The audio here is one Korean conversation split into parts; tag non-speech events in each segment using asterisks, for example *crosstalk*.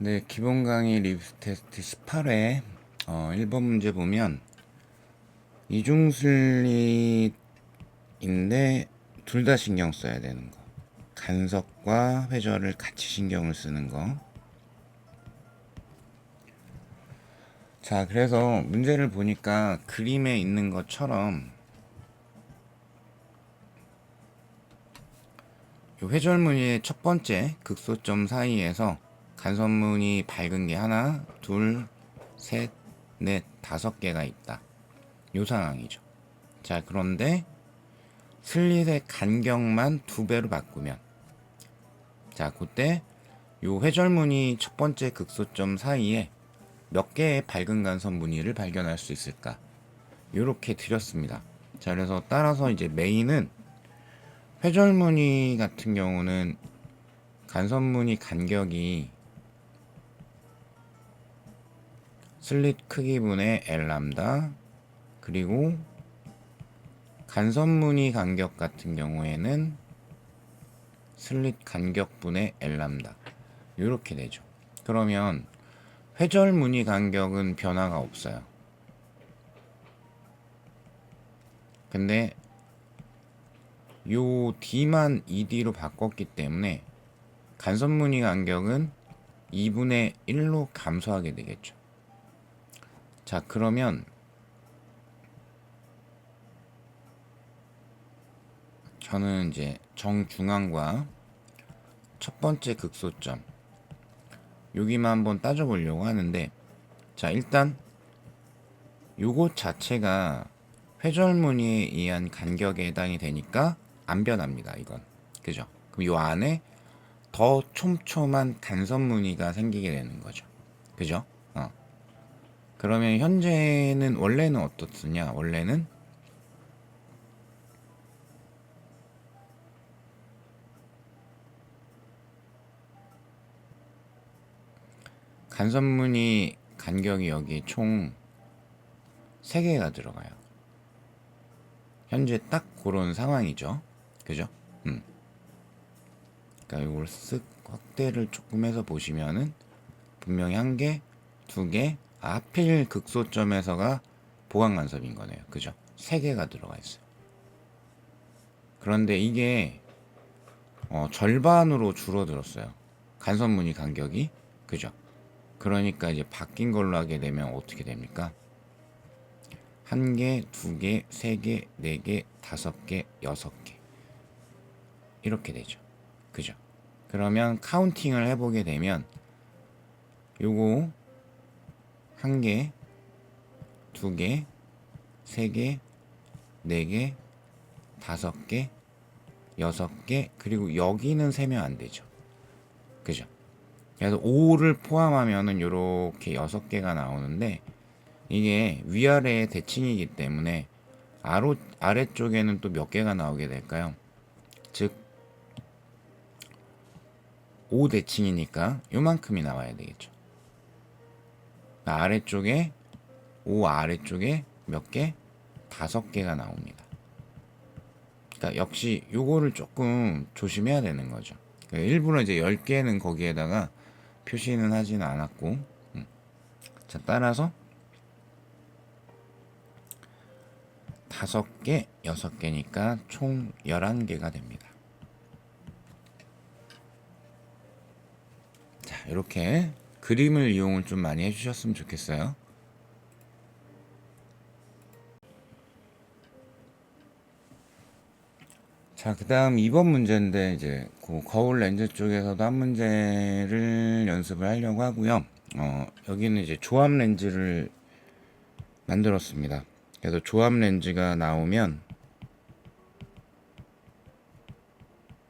네, 기본 강의 리뷰 테스트 18회 어, 1번 문제 보면 이중슬릿인데 둘 다 신경 써야 되는 거. 간섭과 회절을 같이 신경을 쓰는 거. 자, 그래서 문제를 보니까 그림에 있는 것처럼 이 회절무늬의 첫 번째 극소점 사이에서 간선문이 밝은 게 하나, 둘, 셋, 넷, 다섯 개가 있다. 요 상황이죠. 자, 그런데 슬릿의 간격만 두 배로 바꾸면 자, 그때 요 회절무늬 첫 번째 극소점 사이에 몇 개의 밝은 간선 무늬를 발견할 수 있을까? 요렇게 드렸습니다. 자, 그래서 따라서 이제 메인은 회절 무늬 같은 경우는 간선무늬 간격이 슬릿 크기분의 L 람다 그리고 간선무늬 간격 같은 경우에는 슬릿 간격분의 L 람다 이렇게 되죠. 그러면 회절 무늬 간격은 변화가 없어요. 근데 요 D만 ED로 바꿨기 때문에 간선 무늬 간격은 2분의 1로 감소하게 되겠죠. 자, 그러면 저는 이제 정중앙과 첫 번째 극소점 여기만 한번 따져보려고 하는데 자 일단 요것 자체가 회절무늬에 의한 간격에 해당이 되니까 안 변합니다 이건. 그죠? 그럼 요 안에 더 촘촘한 간선무늬가 생기게 되는 거죠. 그죠? 어. 그러면 현재는 원래는 어떻느냐? 원래는 간선무늬 간격이 여기 총 3개가 들어가요. 현재 딱 그런 상황이죠. 그죠? 음. 그러니까 이걸 쓱 확대를 조금 해서 보시면은 분명히 한 개, 두 개, 아, 하필 극소점에서가 보강 간섭인 거네요. 그죠? 세 개가 들어가 있어요. 그런데 이게 어, 절반으로 줄어들었어요. 간선무늬 간격이. 그죠? 그러니까 이제 바뀐 걸로 하게 되면 어떻게 됩니까? 한 개, 두 개, 세 개, 네 개, 다섯 개, 여섯 개. 이렇게 되죠. 그죠? 그러면 카운팅을 해보게 되면 요거 한 개, 두 개, 세 개, 네 개, 다섯 개, 여섯 개, 그리고 여기는 세면 안 되죠. 그죠? 그래서 5를 포함하면은 요렇게 6개가 나오는데 이게 위아래의 대칭이기 때문에 아로, 아래쪽에는 또 몇 개가 나오게 될까요? 즉 5대칭이니까 요만큼이 나와야 되겠죠. 그러니까 아래쪽에 5 아래쪽에 몇 개? 다섯 개가 나옵니다. 그러니까 역시 요거를 조금 조심해야 되는 거죠. 그러니까 일부러 이제 10개는 거기에다가 표시는 하지는 않았고 음. 자 따라서 다섯 개, 여섯 개니까 총 11개가 됩니다. 자, 이렇게 그림을 이용을 좀 많이 해주셨으면 좋겠어요. 자, 그 다음 2번 문제인데, 이제, 그 거울 렌즈 쪽에서도 한 문제를 연습을 하려고 하고요. 어, 여기는 이제 조합 렌즈를 만들었습니다. 그래서 조합 렌즈가 나오면,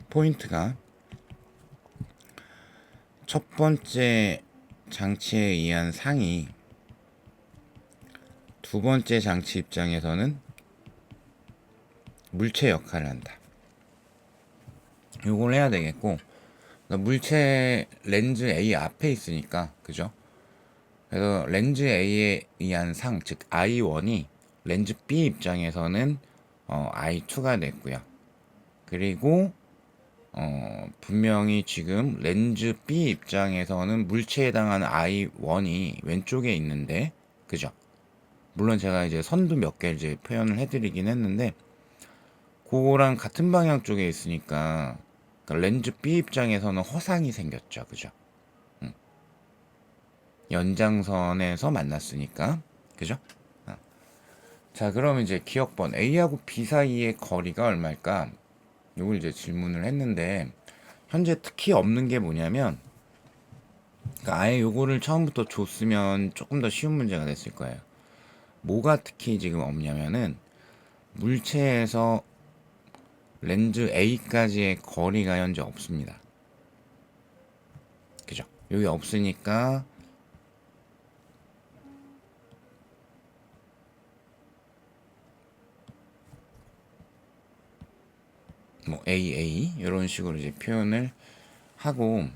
포인트가 첫 번째 장치에 의한 상이 두 번째 장치 입장에서는 물체 역할을 한다. 요걸 해야 되겠고 물체 렌즈 A 앞에 있으니까 그죠? 그래서 렌즈 A에 의한 상, 즉 I1이 렌즈 B 입장에서는 어, I2가 됐고요. 그리고 어, 분명히 지금 렌즈 B 입장에서는 물체에 해당하는 I1이 왼쪽에 있는데, 그죠? 물론 제가 이제 선도 몇 개 이제 표현을 해드리긴 했는데, 그거랑 같은 방향 쪽에 있으니까, 렌즈 B 입장에서는 허상이 생겼죠. 그죠? 음. 연장선에서 만났으니까, 그죠? 어. 자, 그럼 이제 기억번 A하고 B 사이의 거리가 얼마일까? 요걸 이제 질문을 했는데 현재 특히 없는 게 뭐냐면 그러니까 아예 요거를 처음부터 줬으면 조금 더 쉬운 문제가 됐을 거예요. 뭐가 특히 지금 없냐면은 물체에서 렌즈 A까지의 거리가 현재 없습니다. 그죠? 여기 없으니까 뭐 AA 이런 식으로 이제 표현을 하고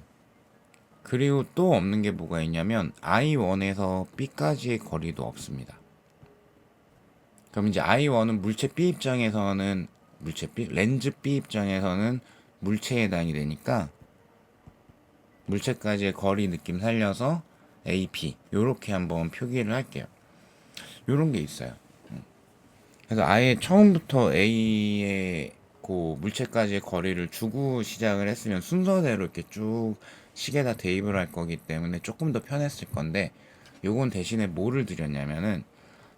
그리고 또 없는 게 뭐가 있냐면 I1에서 B까지의 거리도 없습니다. 그럼 이제 I1은 물체 B 입장에서는 물체 B 렌즈 B 입장에서는 물체에 해당이 되니까 물체까지의 거리 느낌 살려서 AP 요렇게 한번 표기를 할게요. 요런 게 있어요. 음. 그래서 아예 처음부터 A의 그 물체까지의 거리를 주고 시작을 했으면 순서대로 이렇게 쭉 시계다 대입을 할 거기 때문에 조금 더 편했을 건데 요건 대신에 뭐를 드렸냐면은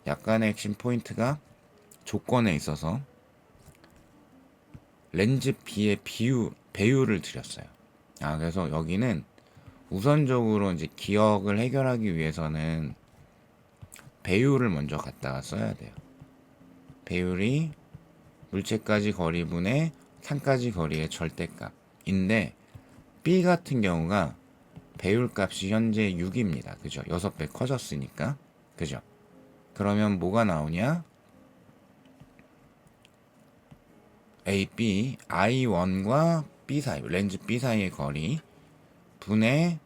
약간의 핵심 포인트가 조건에 있어서 렌즈 B의 비율, 배율을 드렸어요. 아, 그래서 여기는 우선적으로 이제 기억을 해결하기 위해서는 배율을 먼저 갖다가 써야 돼요. 배율이 물체까지 거리분의 상까지 거리의 절대값인데 B 같은 경우가 배율 값이 현재 6입니다. 그죠? 6배 커졌으니까. 그죠? 그러면 뭐가 나오냐? A, B, I1과 B 사이, 렌즈 B 사이의 거리 분의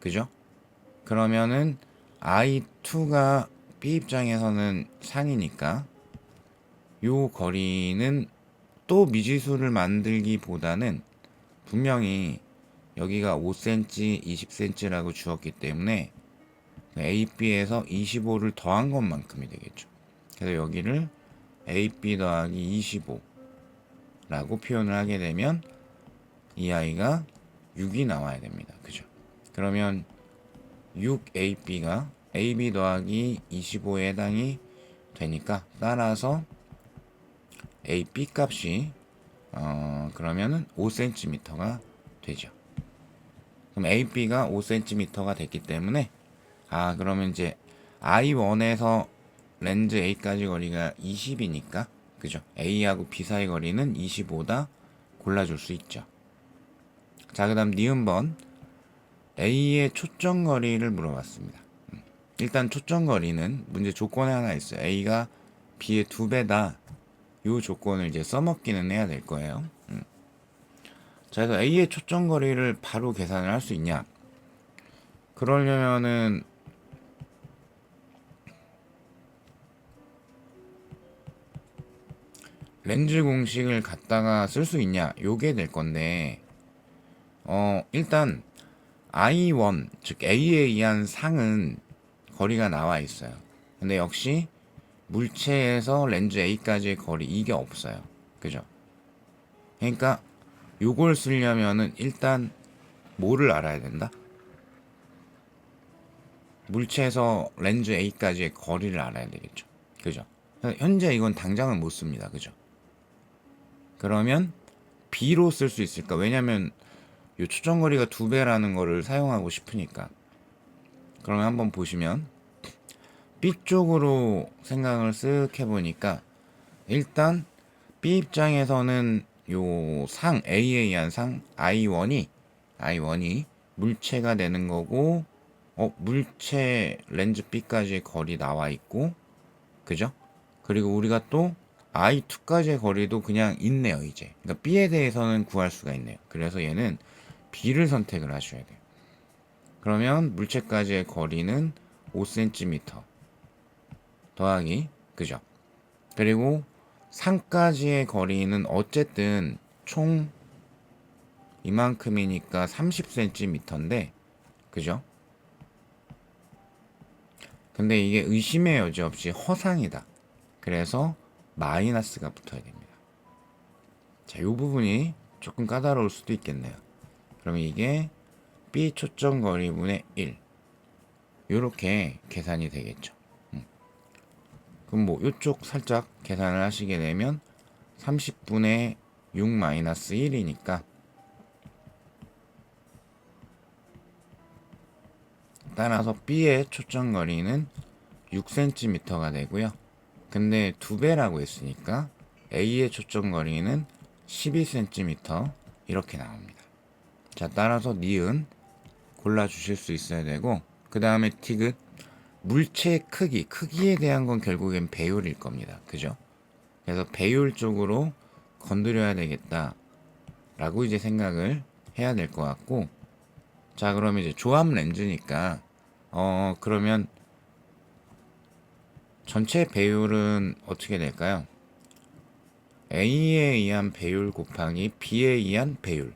그죠? 그러면은 I2가 B 입장에서는 상이니까 요 거리는 또 미지수를 만들기보다는 분명히 여기가 5cm, 20cm라고 주었기 때문에 AB에서 25를 더한 것만큼이 되겠죠. 그래서 여기를 AB 더하기 25 라고 표현을 하게 되면 이 아이가 6이 나와야 됩니다. 그죠? 그러면 6AB가 AB 더하기 25에 해당이 되니까 따라서 AB 값이 어, 그러면은 5cm가 되죠. 그럼 AB가 5cm가 됐기 때문에 아 그러면 이제 I1에서 렌즈 A까지 거리가 20이니까 그죠? A하고 B 사이 거리는 25다 골라줄 수 있죠. 자 그 다음 니은번 A의 초점 거리를 물어봤습니다. 음, 일단 초점 거리는 문제 조건에 하나 있어요. A가 B의 두 배다. 요 조건을 이제 써먹기는 해야 될 거예요. 음. 자, 그래서 A의 초점 거리를 바로 계산을 할 수 있냐? 그러려면은 렌즈 공식을 갖다가 쓸 수 있냐? 요게 될 건데, 어, 일단, I1, 즉 A에 의한 상은 거리가 나와 있어요. 근데 역시 물체에서 렌즈 A까지의 거리 이게 없어요. 그죠? 그러니까 요걸 쓰려면은 일단 뭐를 알아야 된다? 물체에서 렌즈 A까지의 거리를 알아야 되겠죠. 그죠? 현재 이건 당장은 못 씁니다. 그죠? 그러면 B로 쓸 수 있을까? 왜냐면 요 추정거리가 두 배라는 거를 사용하고 싶으니까. 그러면 한번 보시면 B 쪽으로 생각을 쓱 해보니까 일단 B 입장에서는 요 상 A에 의한 상 I1이 I1이 물체가 되는 거고 어 물체 렌즈 B까지의 거리 나와 있고 그죠? 그리고 우리가 또 I2까지의 거리도 그냥 있네요 이제 그러니까 B에 대해서는 구할 수가 있네요 그래서 얘는 B를 선택을 하셔야 돼요 그러면 물체까지의 거리는 5cm 더하기 그죠? 그리고 상까지의 거리는 어쨌든 총 이만큼이니까 30cm인데 그죠? 근데 이게 의심의 여지 없이 허상이다. 그래서 마이너스가 붙어야 됩니다. 자, 이 부분이 조금 까다로울 수도 있겠네요. 그러면 이게 B 초점 거리분의 1 이렇게 계산이 되겠죠. 음. 그럼 뭐 이쪽 살짝 계산을 하시게 되면 30분의 6 마이너스 1이니까 따라서 B의 초점 거리는 6cm가 되고요. 근데 두 배라고 했으니까 A의 초점 거리는 12cm 이렇게 나옵니다. 자, 따라서 니은 골라 주실 수 있어야 되고 그 다음에 티귿 물체의 크기, 크기에 대한 건 결국엔 배율일 겁니다. 그죠? 그래서 배율 쪽으로 건드려야 되겠다 라고 이제 생각을 해야 될 것 같고 자, 그러면 이제 조합 렌즈니까 어 그러면 전체 배율은 어떻게 될까요? A에 의한 배율 곱하기 B에 의한 배율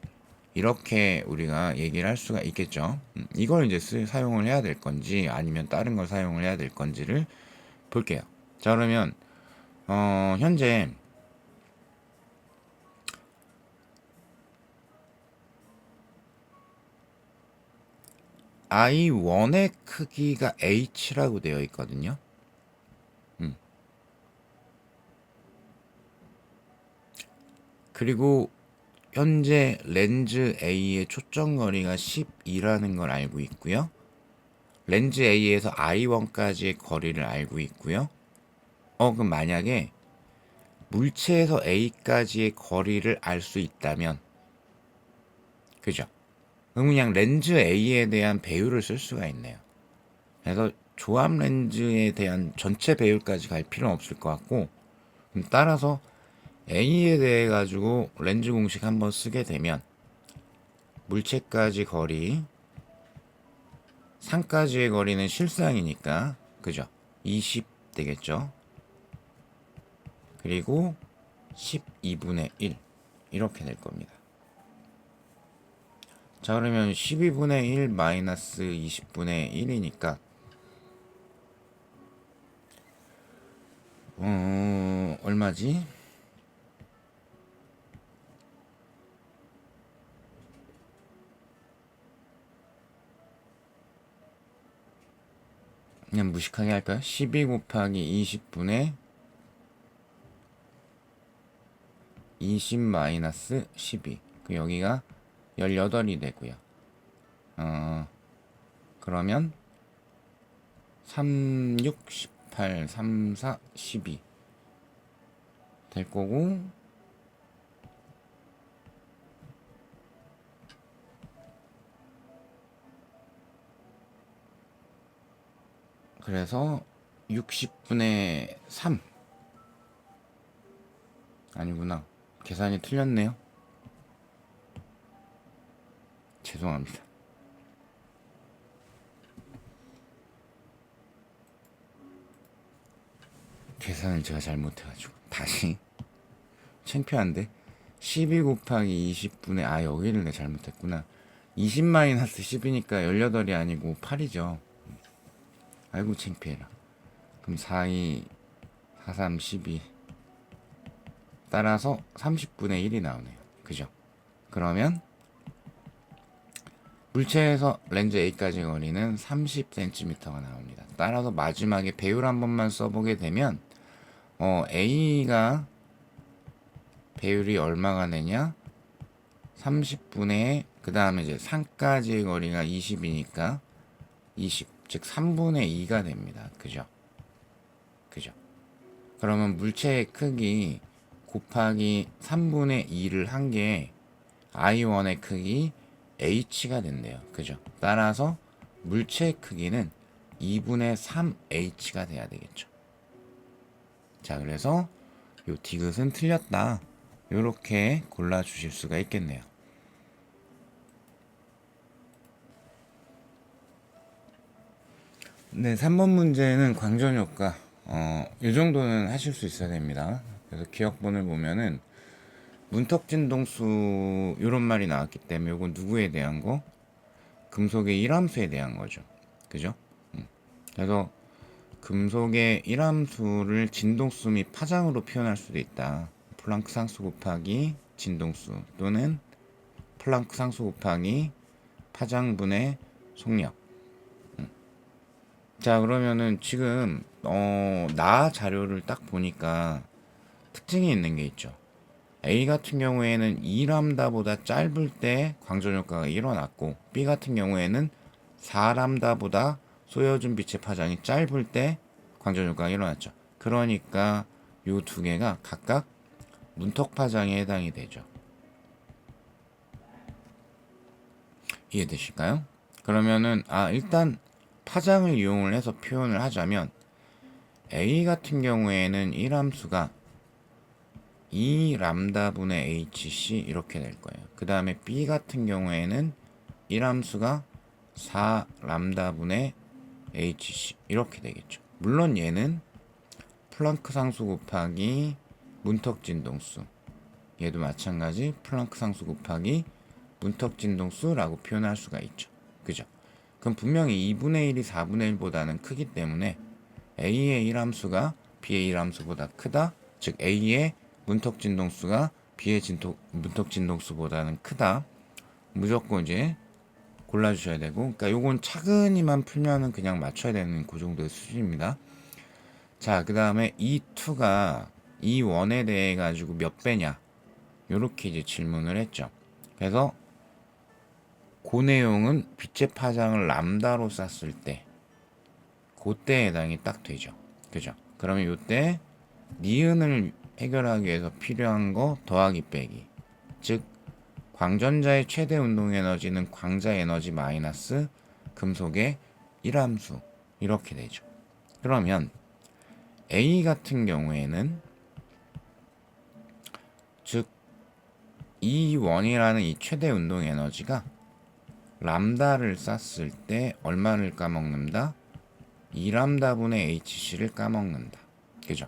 이렇게 우리가 얘기를 할 수가 있겠죠. 음, 이걸 이제 쓰, 사용을 해야 될 건지 아니면 다른 걸 사용을 해야 될 건지를 볼게요. 자 그러면 어, 현재 I1의 크기가 H라고 되어 있거든요. 그리고 현재 렌즈 A의 초점 거리가 12라는 걸 알고 있고요. 렌즈 A에서 I1까지의 거리를 알고 있고요. 어, 그럼 만약에 물체에서 A까지의 거리를 알 수 있다면, 그죠? 그럼 그냥 렌즈 A에 대한 배율을 쓸 수가 있네요. 그래서 조합 렌즈에 대한 전체 배율까지 갈 필요는 없을 것 같고, 따라서 A에 대해 가지고 렌즈 공식 한번 쓰게 되면 물체까지 거리, 상까지의 거리는 실상이니까 그죠? 20 되겠죠? 그리고 12분의 1 이렇게 될 겁니다. 자 그러면 12분의 1 마이너스 20분의 1이니까 어 얼마지? 그냥 무식하게 할까요? 12 곱하기 20분의 20 마이너스 12. 그 여기가 18이 되고요. 어, 그러면 3, 6, 18, 3, 4, 12. 될 거고, 그래서 60분의 3. 아니구나. 계산이 틀렸네요. 죄송합니다. 계산을 제가 잘못해가지고 다시 *laughs* 창피한데 12 곱하기 20분의 아 여기를 내가 잘못했구나 20 마이너스 10이니까 18이 아니고 8이죠 아이고 창피해라. 그럼 4, 2, 4, 3, 12 따라서 30분의 1이 나오네요. 그죠? 그러면 물체에서 렌즈 A까지 거리는 30cm가 나옵니다. 따라서 마지막에 배율 한 번만 써보게 되면 어, A가 배율이 얼마가 되냐? 30분의 그 다음에 이제 상까지의 거리가 20이니까 20, 즉 3분의 2가 됩니다. 그죠? 그죠? 그러면 물체의 크기 곱하기 3분의 2를 한 게 I1의 크기 h가 된대요. 그죠? 따라서 물체의 크기는 2분의 3h가 돼야 되겠죠. 자, 그래서 요 디귿은 틀렸다. 요렇게 골라 주실 수가 있겠네요. 네, 3번 문제는 광전 효과. 어, 이 정도는 하실 수 있어야 됩니다. 그래서 기억본을 보면은 문턱 진동수 이런 말이 나왔기 때문에 이건 누구에 대한 거? 금속의 일함수에 대한 거죠. 그죠? 음. 그래서 금속의 일함수를 진동수 및 파장으로 표현할 수도 있다. 플랑크 상수 곱하기 진동수 또는 플랑크 상수 곱하기 파장분의 속력. 음. 자 그러면은 지금 어, 나 자료를 딱 보니까 특징이 있는 게 있죠. A 같은 경우에는 2람다보다 짧을 때 광전 효과가 일어났고 B 같은 경우에는 4람다보다 쏘여준 빛의 파장이 짧을 때 광전 효과가 일어났죠. 그러니까 요두 개가 각각 문턱 파장에 해당이 되죠. 이해되실까요? 그러면은 아 일단 파장을 이용을 해서 표현을 하자면 A 같은 경우에는 1함수가 2 람다 분의 hc 이렇게 될 거예요. 그 다음에 b 같은 경우에는 1함수가 4 람다 분의 hc 이렇게 되겠죠. 물론 얘는 플랑크 상수 곱하기 문턱 진동수 얘도 마찬가지 플랑크 상수 곱하기 문턱 진동수라고 표현할 수가 있죠. 그죠? 그럼 분명히 2분의 1이 4분의 1보다는 크기 때문에 a의 1 함수가 b의 1 함수보다 크다. 즉 a의 문턱 진동수가 B의 진톡, 문턱 진동수보다는 크다. 무조건 이제 골라주셔야 되고, 그러니까 요건 차근히만 풀면은 그냥 맞춰야 되는 그 정도의 수준입니다. 자, 그 다음에 이 2가 이 원에 대해 가지고 몇 배냐? 요렇게 이제 질문을 했죠. 그래서 그 내용은 빛의 파장을 람다로 쐈을 때, 그때 해당이 딱 되죠. 그죠? 그러면 요때 니은을 해결하기 위해서 필요한 거 더하기 빼기. 즉 광전자의 최대 운동 에너지는 광자 에너지 마이너스 금속의 1함수 이렇게 되죠. 그러면 A 같은 경우에는 즉 E1이라는 이 최대 운동 에너지가 람다를 쐈을 때 얼마를 까먹는다? 2람다분의 HC를 까먹는다. 그죠?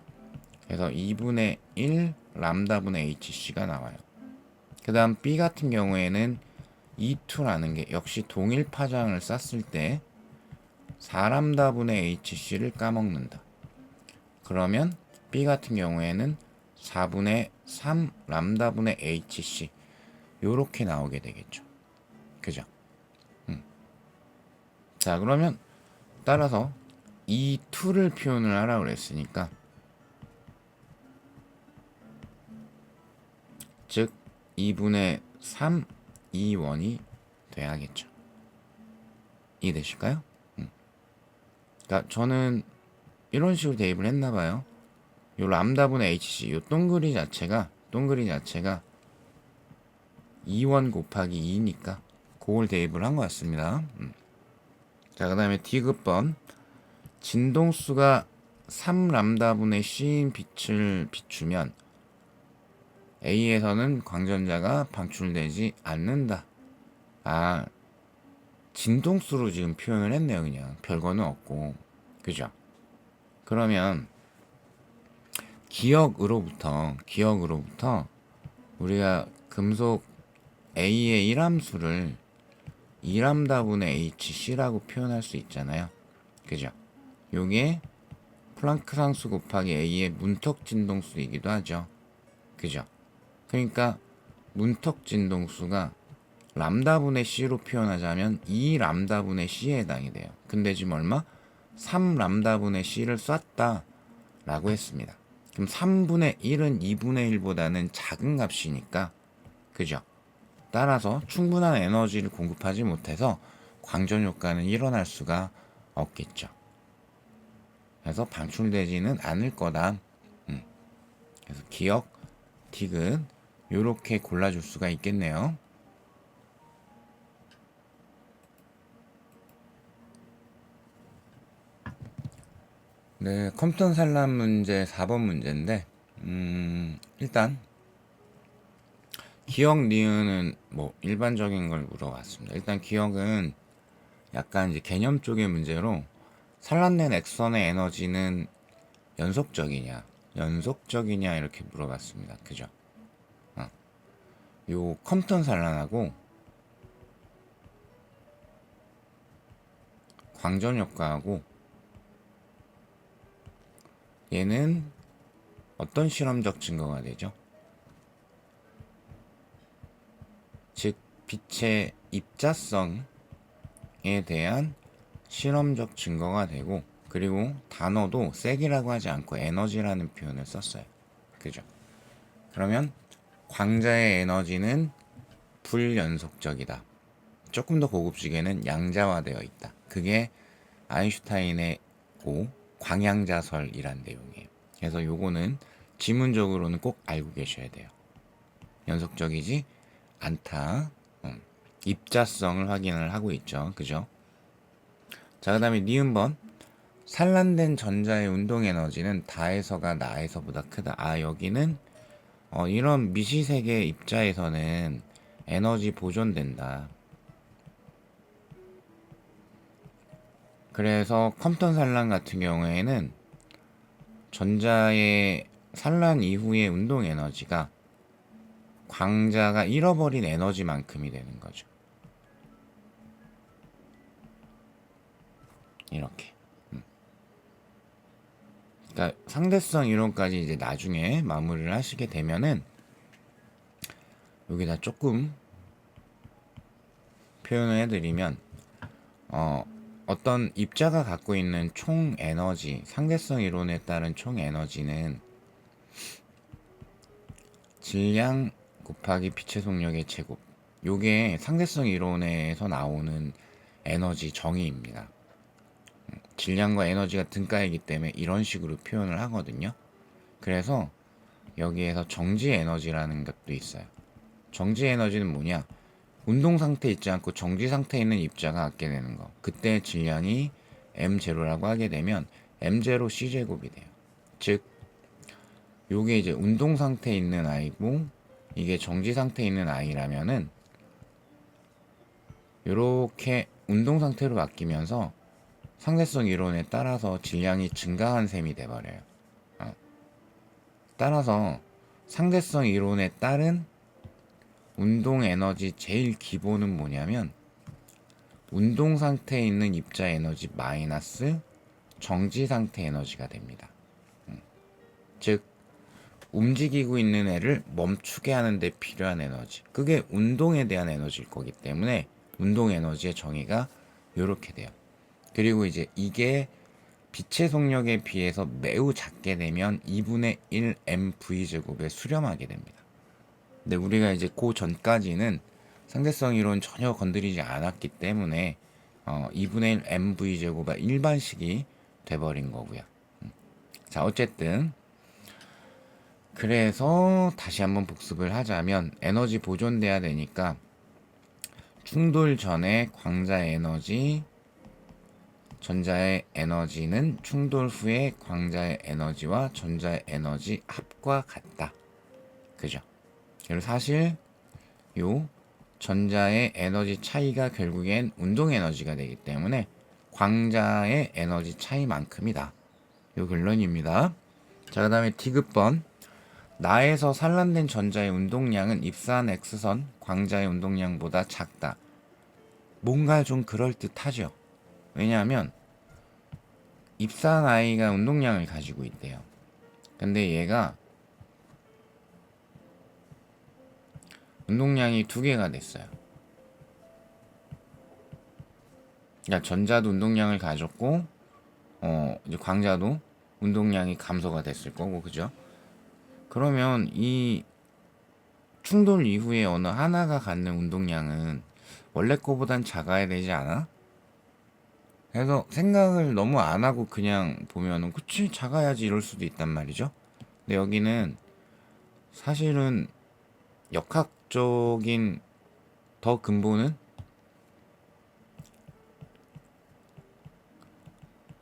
그래서 2분의 1 람다분의 hc가 나와요. 그 다음 b 같은 경우에는 E2라는 게 역시 동일 파장을 쐈을 때 4람다분의 hc를 까먹는다. 그러면 b 같은 경우에는 4분의 3 람다분의 hc 요렇게 나오게 되겠죠. 그죠? 음. 자 그러면 따라서 E2를 표현을 하라고 그랬으니까 즉 2분의 3 2원이 돼야겠죠. 이해되실까요? 음. 그러니까 저는 이런 식으로 대입을 했나 봐요. 요 람다분의 hc 요 동그리 자체가 동그리 자체가 2원 곱하기 2니까 그걸 대입을 한 것 같습니다. 음. 자, 그 다음에 D급번 진동수가 3람다분의 C인 빛을 비추면 A에서는 광전자가 방출되지 않는다. 아, 진동수로 지금 표현을 했네요, 그냥. 별거는 없고. 그죠? 그러면, 기억으로부터, 기억으로부터, 우리가 금속 A의 1함수를 2람다분의 HC라고 표현할 수 있잖아요. 그죠? 요게 플랑크 상수 곱하기 A의 문턱 진동수이기도 하죠. 그죠? 그러니까 문턱 진동수가 람다분의 C로 표현하자면 2 람다분의 C에 해당이 돼요. 근데 지금 얼마? 3 람다분의 C를 쐈다 라고 했습니다. 그럼 3분의 1은 2분의 1보다는 작은 값이니까 그죠? 따라서 충분한 에너지를 공급하지 못해서 광전 효과는 일어날 수가 없겠죠. 그래서 방출되지는 않을 거다. 음. 그래서 기억, 틱은 이렇게 골라줄 수가 있겠네요. 네, 컴퓨터 산란 문제 4번 문제인데, 음, 일단, 기억 니은은 뭐 일반적인 걸 물어봤습니다. 일단 기억은 약간 이제 개념 쪽의 문제로 산란된 액선의 에너지는 연속적이냐, 연속적이냐 이렇게 물어봤습니다. 그죠? 어. 요 컴턴 산란하고 광전 효과하고 얘는 어떤 실험적 증거가 되죠? 즉 빛의 입자성에 대한 실험적 증거가 되고 그리고 단어도 색이라고 하지 않고 에너지라는 표현을 썼어요. 그죠? 그러면 광자의 에너지는 불연속적이다. 조금 더 고급지게는 양자화되어 있다. 그게 아인슈타인의 고 광양자설이란 내용이에요. 그래서 요거는 지문적으로는 꼭 알고 계셔야 돼요. 연속적이지 않다. 음, 입자성을 확인을 하고 있죠. 그죠? 자, 그 다음에 니은번. 산란된 전자의 운동 에너지는 다에서가 나에서보다 크다. 아, 여기는 어, 이런 미시세계 입자에서는 에너지 보존된다. 그래서 컴턴 산란 같은 경우에는 전자의 산란 이후의 운동 에너지가 광자가 잃어버린 에너지만큼이 되는 거죠. 이렇게. 음. 그러니까 상대성 이론까지 이제 나중에 마무리를 하시게 되면은 여기다 조금 표현을 해드리면 어 어떤 입자가 갖고 있는 총 에너지, 상대성 이론에 따른 총 에너지는 질량 곱하기 빛의 속력의 제곱. 요게 상대성 이론에서 나오는 에너지 정의입니다. 질량과 에너지가 등가이기 때문에 이런 식으로 표현을 하거든요. 그래서 여기에서 정지 에너지라는 것도 있어요. 정지 에너지는 뭐냐? 운동 상태에 있지 않고 정지 상태에 있는 입자가 갖게 되는 거. 그때 질량이 m0라고 하게 되면 m0 c제곱이 돼요. 즉 요게 이제 운동 상태에 있는 아이고 이게 정지 상태에 있는 아이라면은 요렇게 운동 상태로 바뀌면서 상대성 이론에 따라서 질량이 증가한 셈이 돼버려요. 어. 따라서 상대성 이론에 따른 운동 에너지 제일 기본은 뭐냐면 운동 상태에 있는 입자 에너지 마이너스 정지 상태 에너지가 됩니다. 음. 즉 움직이고 있는 애를 멈추게 하는데 필요한 에너지. 그게 운동에 대한 에너지일 거기 때문에 운동 에너지의 정의가 이렇게 돼요. 그리고 이제 이게 빛의 속력에 비해서 매우 작게 되면 2분의 1 mv 제곱에 수렴하게 됩니다. 근데 우리가 이제 그 전까지는 상대성 이론 전혀 건드리지 않았기 때문에 어, 2분의 1 mv 제곱이 일반식이 돼버린 거고요. 음. 자 어쨌든 그래서 다시 한번 복습을 하자면 에너지 보존돼야 되니까 충돌 전에 광자의 에너지 전자의 에너지는 충돌 후에 광자의 에너지와 전자의 에너지 합과 같다. 그죠? 그리고 사실 요 전자의 에너지 차이가 결국엔 운동 에너지가 되기 때문에 광자의 에너지 차이만큼이다. 요 결론입니다. 자, 그 다음에 디귿번. 나에서 산란된 전자의 운동량은 입사한 X선 광자의 운동량보다 작다. 뭔가 좀 그럴듯하죠. 왜냐하면 입사한 아이가 운동량을 가지고 있대요. 근데 얘가 운동량이 두 개가 됐어요. 그러니까 전자도 운동량을 가졌고, 어, 이제 광자도 운동량이 감소가 됐을 거고, 그죠? 그러면 이 충돌 이후에 어느 하나가 갖는 운동량은 원래 거보단 작아야 되지 않아? 그래서 생각을 너무 안 하고 그냥 보면은 그치 작아야지 이럴 수도 있단 말이죠. 근데 여기는 사실은 역학적인 더 근본은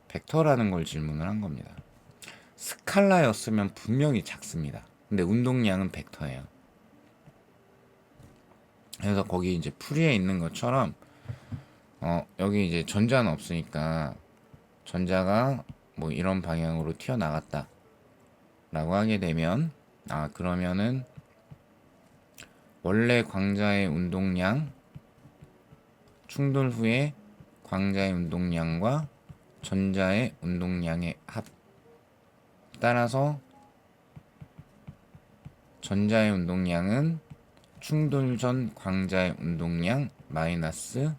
벡터라는 걸 질문을 한 겁니다. 스칼라였으면 분명히 작습니다. 근데 운동량은 벡터예요. 그래서 거기 이제 풀이에 있는 것처럼 어 여기 이제 전자는 없으니까 전자가 뭐 이런 방향으로 튀어나갔다 라고 하게 되면 아 그러면은 원래 광자의 운동량 충돌 후에 광자의 운동량과 전자의 운동량의 합 따라서 전자의 운동량은 충돌 전 광자의 운동량 마이너스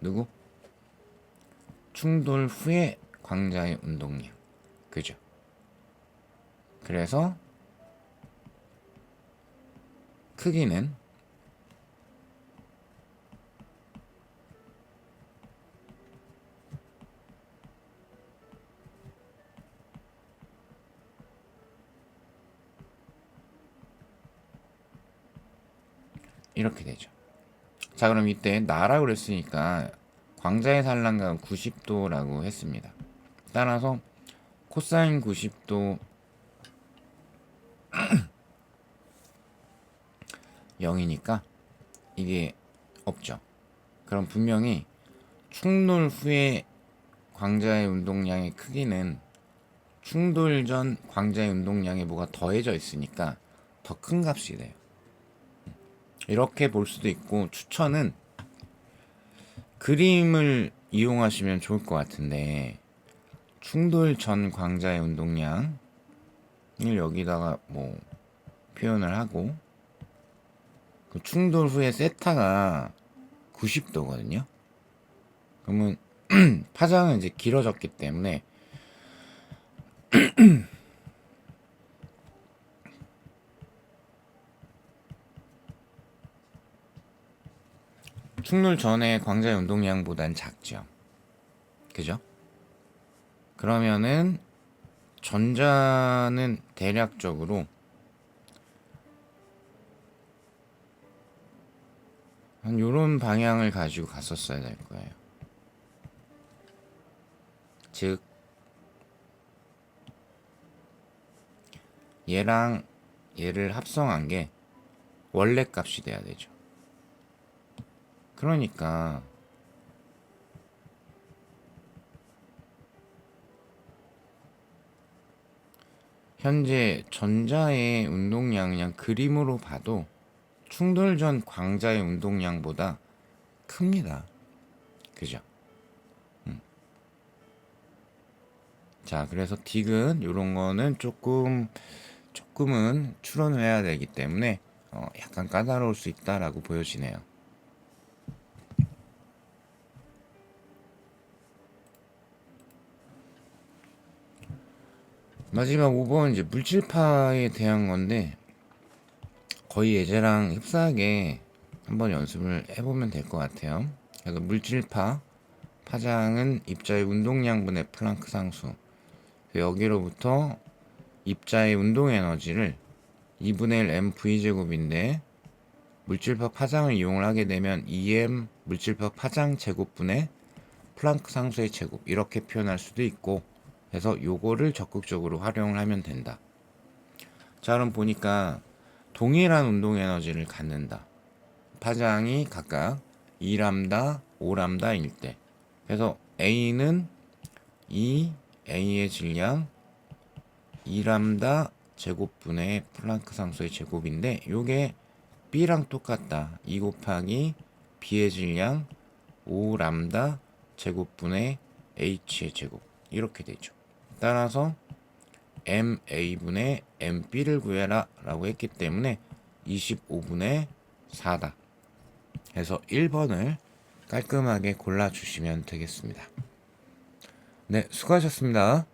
누구? 충돌 후에 광자의 운동량 그죠? 그래서 크기는 이렇게 되죠. 자, 그럼 이때 나라고 그랬으니까 광자의 산란각은 90도라고 했습니다. 따라서 코사인 90도 0이니까 *clears throat* 이게 없죠. 그럼 분명히 충돌 후에 광자의 운동량의 크기는 충돌 전 광자의 운동량에 뭐가 더해져 있으니까 더 큰 값이 돼요. 이렇게 볼 수도 있고 추천은 그림을 이용하시면 좋을 것 같은데 충돌 전 광자의 운동량을 여기다가 뭐 표현을 하고 그 충돌 후에 세타가 90도거든요. 그러면 *clears throat* 파장은 이제 길어졌기 때문에 *clears throat* 충돌 전에 광자의 운동량보단 작죠. 그죠? 그러면은 전자는 대략적으로 한 요런 방향을 가지고 갔었어야 될 거예요. 즉 얘랑 얘를 합성한 게 원래 값이 돼야 되죠. 그러니까 현재 전자의 운동량 그냥 그림으로 봐도 충돌 전 광자의 운동량보다 큽니다. 그죠? 음. 자, 그래서 딕은 이런 거는 조금 조금은 추론을 해야 되기 때문에 어, 약간 까다로울 수 있다라고 보여지네요. 마지막 5번 이제 물질파에 대한 건데 거의 예제랑 흡사하게 한번 연습을 해보면 될 것 같아요. 그래서 물질파 파장은 입자의 운동량분의 플랑크 상수 여기로부터 입자의 운동 에너지를 2분의 1 m v 제곱인데 물질파 파장을 이용을 하게 되면 2m 물질파 파장 제곱분의 플랑크 상수의 제곱 이렇게 표현할 수도 있고 그래서 요거를 적극적으로 활용을 하면 된다. 자 그럼 보니까 동일한 운동 에너지를 갖는다. 파장이 각각 2람다, 5람다일 때. 그래서 A는 2 A의 질량 2람다 제곱분의 플랑크 상수의 제곱인데 요게 B랑 똑같다. 2 곱하기 B의 질량 5람다 제곱분의 H의 제곱 이렇게 되죠. 따라서 MA분의 MB를 구해라 라고 했기 때문에 25분의 4다. 해서 1번을 깔끔하게 골라주시면 되겠습니다. 네, 수고하셨습니다.